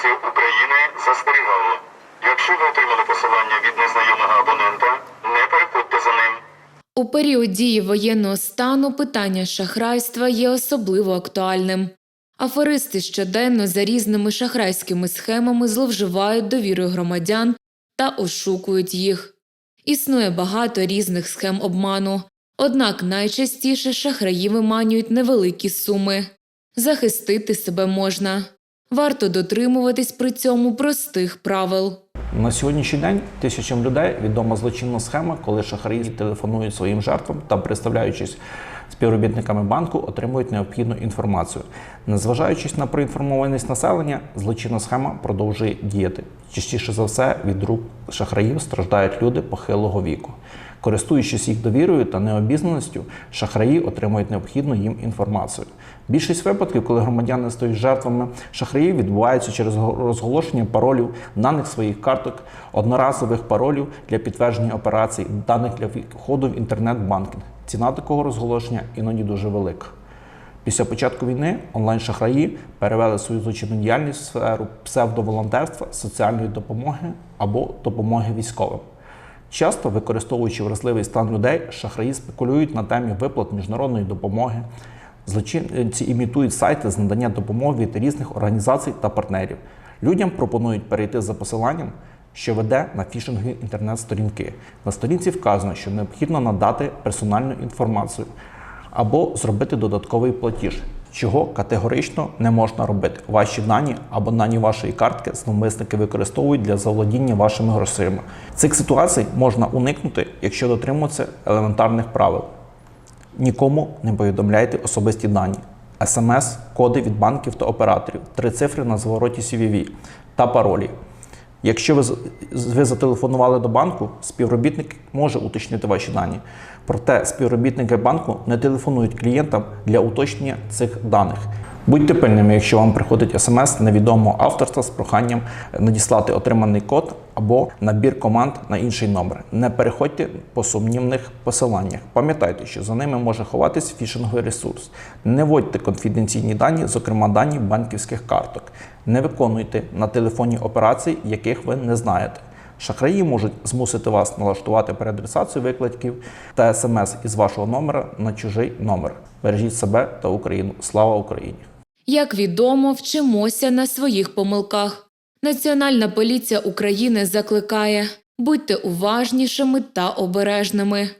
Нацполіція України застерігає. Якщо ви отримали посилання від незнайомого абонента, не переходьте за ним. У період дії воєнного стану питання шахрайства є особливо актуальним. Аферисти щоденно за різними шахрайськими схемами зловживають довірою громадян та ошукують їх. Існує багато різних схем обману, однак найчастіше шахраї виманюють невеликі суми. Захистити себе можна. Варто дотримуватись при цьому простих правил. На сьогоднішній день тисячам людей відома злочинна схема, коли шахраї телефонують своїм жертвам та, представляючись співробітниками банку, отримують необхідну інформацію. Незважаючись на проінформованість населення, злочинна схема продовжує діяти. Частіше за все від рук шахраїв страждають люди похилого віку. Користуючись їх довірою та необізнаністю, шахраї отримують необхідну їм інформацію. Більшість випадків, коли громадяни стають жертвами шахраїв, відбуваються через розголошення паролів, даних своїх карток, одноразових паролів для підтвердження операцій, даних для входу в інтернет-банкінг. Ціна такого розголошення іноді дуже велика. Після початку війни онлайн-шахраї перевели свою злочинну діяльність в сферу псевдоволонтерства, соціальної допомоги або допомоги військовим. Часто, використовуючи вразливий стан людей, шахраї спекулюють на темі виплат міжнародної допомоги. Злочинці імітують сайти з надання допомоги від різних організацій та партнерів. Людям пропонують перейти за посиланням, що веде на фішингові інтернет-сторінки. На сторінці вказано, що необхідно надати персональну інформацію або зробити додатковий платіж, чого категорично не можна робити. Ваші дані або дані вашої картки зловмисники використовують для заволодіння вашими грошима. Цих ситуацій можна уникнути, якщо дотримуватися елементарних правил. Нікому не повідомляйте особисті дані. СМС, коди від банків та операторів, три цифри на звороті CVV та паролі. Якщо ви, ви зателефонували до банку, співробітник може уточнити ваші дані. Проте співробітники банку не телефонують клієнтам для уточнення цих даних. Будьте пильними, якщо вам приходить смс невідомого авторства з проханням надіслати отриманий код або набір команд на інший номер. Не переходьте по сумнівних посиланнях. Пам'ятайте, що за ними може ховатись фішинговий ресурс. Не вводьте конфіденційні дані, зокрема дані банківських карток. Не виконуйте на телефоні операцій, яких ви не знаєте. Шахраї можуть змусити вас налаштувати переадресацію викликів та смс із вашого номера на чужий номер. Бережіть себе та Україну. Слава Україні! Як відомо, вчимося на своїх помилках. Національна поліція України закликає будьте уважнішими та обережними.